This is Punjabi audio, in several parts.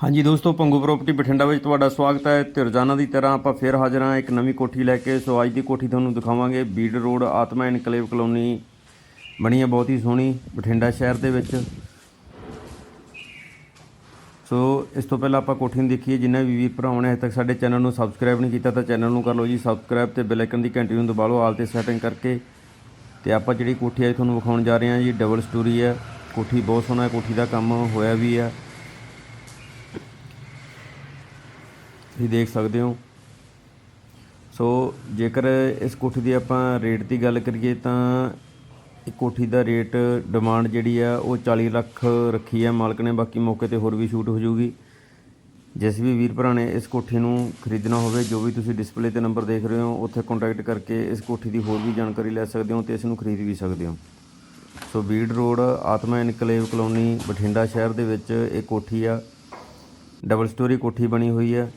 ਹਾਂਜੀ ਦੋਸਤੋ, ਪੰਗੂ ਪ੍ਰਾਪਰਟੀ ਬਠਿੰਡਾ ਵਿੱਚ ਤੁਹਾਡਾ ਸਵਾਗਤ ਹੈ। ਤੇ ਰੋਜ਼ਾਨਾ ਦੀ ਤਰ੍ਹਾਂ ਆਪਾਂ ਫੇਰ ਹਾਜ਼ਰ ਹਾਂ ਇੱਕ ਨਵੀਂ ਕੋਠੀ ਲੈ ਕੇ। ਸੋ ਅੱਜ ਦੀ ਕੋਠੀ ਤੁਹਾਨੂੰ ਦਿਖਾਵਾਂਗੇ। Beed road, Atma enclave colony ਬਣੀ ਹੈ, ਬਹੁਤ ਹੀ ਸੋਹਣੀ ਬਠਿੰਡਾ ਸ਼ਹਿਰ ਦੇ ਵਿੱਚ। ਸੋ ਇਸ ਤੋਂ ਪਹਿਲਾਂ ਆਪਾਂ ਕੋਠੀ ਨੂੰ ਦੇਖੀਏ। ਜਿੰਨੇ ਵੀ ਵੀਰ ਭਰਾਵਾਂ ਨੇ ਹਜੇ ਤੱਕ ਸਾਡੇ ਚੈਨਲ ਨੂੰ ਸਬਸਕ੍ਰਾਈਬ ਨਹੀਂ ਕੀਤਾ ਤਾਂ ਚੈਨਲ ਨੂੰ ਕਰ ਲਓ ਜੀ। ਸਬਸਕ੍ਰਾਈਬ ਤੇ ਬੈਲ ਆਈਕਨ ਦੀ ਘੰਟੀ ਨੂੰ ਦਬਾ ਲਓ, ਆਲ ਤੇ ਸੈਟਿੰਗ ਕਰਕੇ। ਤੇ ਆਪਾਂ ਜਿਹੜੀ ਕੋਠੀ ਹੈ ਤੁਹਾਨੂੰ ਵਿਖਾਉਣ ਜਾ ਰਹੇ ਹਾਂ ਜੀ ਡਬਲ ਸਟੋਰੀ ਹੈ। ਕੋਠੀ ਬਹੁਤ ਸੋਹਣਾ ਹੈ, ਕੋਠੀ ਦਾ ਕੰਮ ਹੋਇਆ ਵੀ ਹੈ। ਤੁਸੀਂ ਦੇਖ ਸਕਦੇ ਹੋ। ਸੋ ਜੇਕਰ ਇਸ ਕੋਠੀ ਦੀ ਆਪਾਂ ਰੇਟ ਦੀ ਗੱਲ ਕਰੀਏ ਤਾਂ ਇਹ ਕੋਠੀ ਦਾ ਰੇਟ ਡਿਮਾਂਡ ਜਿਹੜੀ ਆ ਉਹ 40 ਲੱਖ ਰੱਖੀ ਹੈ ਮਾਲਕ ਨੇ ਬਾਕੀ ਮੌਕੇ ਤੇ ਹੋਰ ਵੀ ਛੂਟ ਹੋ ਜਾਊਗੀ ਜਿਸ ਵੀ ਵੀਰ ਭਰਾ ਨੇ ਇਸ ਕੋਠੀ ਨੂੰ ਖਰੀਦਣਾ ਹੋਵੇ, ਜੋ ਵੀ ਤੁਸੀਂ ਡਿਸਪਲੇ ਤੇ ਨੰਬਰ ਦੇਖ ਰਹੇ ਹੋ, ਉੱਥੇ ਕੰਟੈਕਟ ਕਰਕੇ ਇਸ ਕੋਠੀ ਦੀ ਹੋਰ ਵੀ ਜਾਣਕਾਰੀ ਲੈ ਸਕਦੇ ਹੋ ਤੇ ਇਸ ਨੂੰ ਖਰੀਦ ਵੀ ਸਕਦੇ ਹੋ। So Bir road, Atma enclave colony, Bathinda ਸ਼ਹਿਰ ਦੇ ਵਿੱਚ ਇਹ ਕੋਠੀ ਆ। ਡਬਲ ਸਟੋਰੀ ਕੋਠੀ ਬਣੀ ਹੋਈ ਹੈ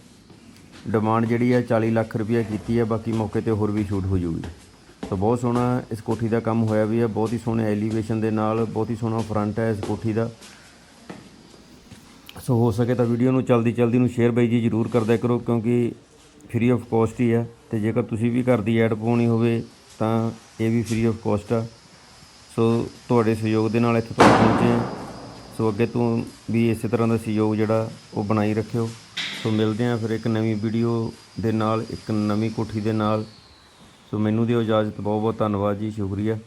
ਡਿਮਾਂਡ ਜਿਹੜੀ ਹੈ 40 ਲੱਖ ਰੁਪਏ ਕੀਤੀ ਹੈ ਬਾਕੀ ਮੌਕੇ ਤੇ ਹੋਰ ਵੀ ਸ਼ੂਟ ਹੋ ਜਾਊਗੀ ਤਾਂ ਬਹੁਤ ਸੋਹਣਾ ਇਸ ਕੋਠੀ ਦਾ ਕੰਮ ਹੋਇਆ ਵੀ ਹੈ ਬਹੁਤ ਹੀ ਸੋਹਣੇ ਐਲੀਵੇਸ਼ਨ ਦੇ ਨਾਲ, ਬਹੁਤ ਹੀ ਸੋਹਣਾ ਫਰੰਟ ਹੈ ਇਸ ਕੋਠੀ ਦਾ। ਸੋ ਹੋ ਸਕੇ ਤਾਂ ਵੀਡੀਓ ਨੂੰ ਜਲਦੀ ਜਲਦੀ ਨੂੰ ਸ਼ੇਅਰ ਬਾਈ ਜੀ ਜਰੂਰ ਕਰਦਿਆ ਕਰੋ, ਕਿਉਂਕਿ ਫ੍ਰੀ ਆਫ ਕਾਸਟ ਹੀ ਹੈ ਤੇ ਜੇਕਰ ਤੁਸੀਂ ਵੀ ਘਰ ਦੀ ਐਡ ਪਾਉਣੀ ਹੋਵੇ ਤਾਂ ਇਹ ਵੀ ਫ੍ਰੀ ਆਫ ਕਾਸਟ ਆ। ਸੋ ਤੁਹਾਡੇ ਸਹਿਯੋਗ ਦੇ ਨਾਲ ਇੱਥੇ ਤੱਕ ਪਹੁੰਚੇ ਹਾਂ ਸੋ ਅੱਗੇ ਤੋਂ ਵੀ ਇਸੇ ਤਰ੍ਹਾਂ ਦਾ ਸਹਿਯੋਗ ਜਿਹੜਾ ਉਹ ਬਣਾਈ ਰੱਖਿਓ। ਸੋ ਮਿਲਦੇ ਹਾਂ ਫਿਰ ਇੱਕ ਨਵੀਂ ਵੀਡੀਓ ਦੇ ਨਾਲ, ਇੱਕ ਨਵੀਂ ਕੋਠੀ ਦੇ ਨਾਲ। ਸੋ ਮੈਨੂੰ ਦਿਓ ਇਜਾਜ਼ਤ ਬਹੁਤ ਬਹੁਤ ਧੰਨਵਾਦ ਜੀ, ਸ਼ੁਕਰੀਆ।